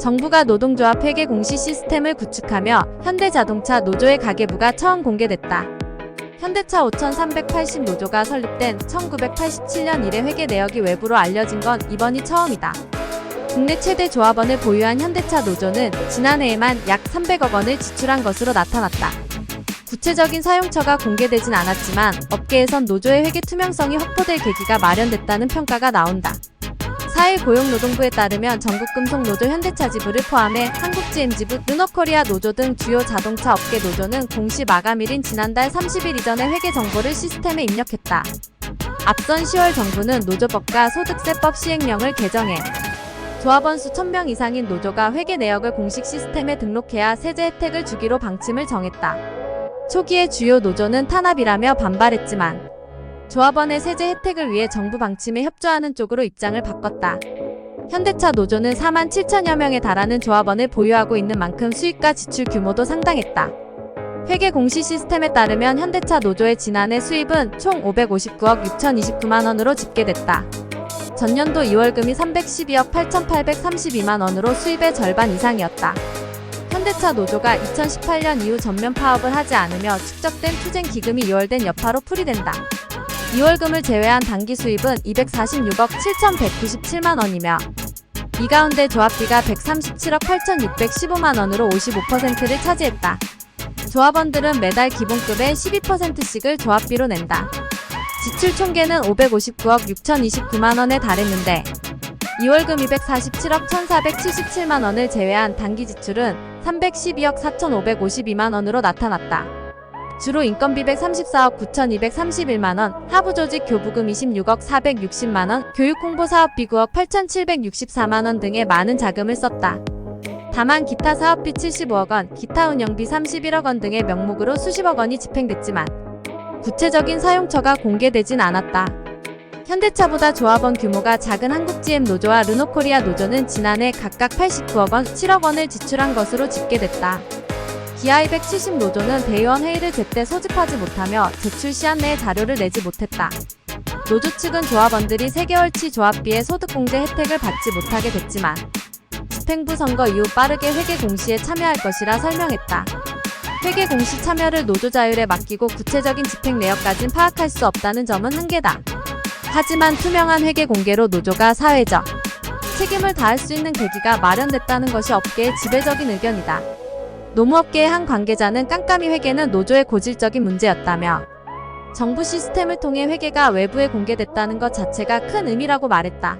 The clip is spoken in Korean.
정부가 노동조합 회계 공시 시스템을 구축하며 현대자동차 노조의 가계부가 처음 공개됐다. 현대차 5380 노조가 설립된 1987년 이래 회계 내역이 외부로 알려진 건 이번이 처음이다. 국내 최대 조합원을 보유한 현대차 노조는 지난해에만 약 300억 원을 지출한 것으로 나타났다. 구체적인 사용처가 공개되진 않았지만 업계에선 노조의 회계 투명성이 확보될 계기가 마련됐다는 평가가 나온다. 사회고용노동부에 따르면 전국금속노조 현대차 지부를 포함해 한국GM지부, 르노코리아 노조 등 주요 자동차 업계 노조는 공시 마감일인 지난달 30일 이전에 회계 정보를 시스템에 입력했다. 앞선 10월 정부는 노조법과 소득세법 시행령을 개정해 조합원 수 1000명 이상인 노조가 회계 내역을 공식 시스템에 등록해야 세제 혜택을 주기로 방침을 정했다. 초기에 주요 노조는 탄압이라며 반발했지만 조합원의 세제 혜택을 위해 정부 방침에 협조하는 쪽으로 입장을 바꿨다. 현대차 노조는 4만 7천여 명에 달하는 조합원을 보유하고 있는 만큼 수익과 지출 규모도 상당했다. 회계 공시 시스템에 따르면 현대차 노조의 지난해 수입은 총 559억 6,029만 원으로 집계됐다. 전년도 2월금이 312억 8,832만 원으로 수입의 절반 이상이었다. 현대차 노조가 2018년 이후 전면 파업을 하지 않으며 축적된 투쟁 기금이 2월된 여파로 풀이된다. 2월금을 제외한 단기 수입은 246억 7,197만 원이며 이 가운데 조합비가 137억 8,615만 원으로 55%를 차지했다. 조합원들은 매달 기본급의 12%씩을 조합비로 낸다. 지출 총계는 559억 6,029만 원에 달했는데 2월금 247억 1,477만 원을 제외한 단기 지출은 312억 4,552만 원으로 나타났다. 주로 인건비 134억 9,231만 원, 하부조직 교부금 26억 460만 원, 교육 홍보 사업비 9억 8,764만 원 등의 많은 자금을 썼다. 다만 기타 사업비 75억 원, 기타 운영비 31억 원 등의 명목으로 수십억 원이 집행됐지만 구체적인 사용처가 공개되진 않았다. 현대차보다 조합원 규모가 작은 한국GM 노조와 르노코리아 노조는 지난해 각각 89억 원, 7억 원을 지출한 것으로 집계됐다. 기아 270 노조는 대의원 회의를 제때 소집하지 못하며 제출 시한 내에 자료를 내지 못했다. 노조 측은 조합원들이 3개월치 조합비의 소득공제 혜택을 받지 못하게 됐지만 집행부 선거 이후 빠르게 회계 공시에 참여할 것이라 설명했다. 회계 공시 참여를 노조 자율에 맡기고 구체적인 집행 내역까진 파악할 수 없다는 점은 한계다. 하지만 투명한 회계 공개로 노조가 사회적 책임을 다할 수 있는 계기가 마련됐다는 것이 업계의 지배적인 의견이다. 노무업계의 한 관계자는 깜깜이 회계는 노조의 고질적인 문제였다며 정부 시스템을 통해 회계가 외부에 공개됐다는 것 자체가 큰 의미라고 말했다.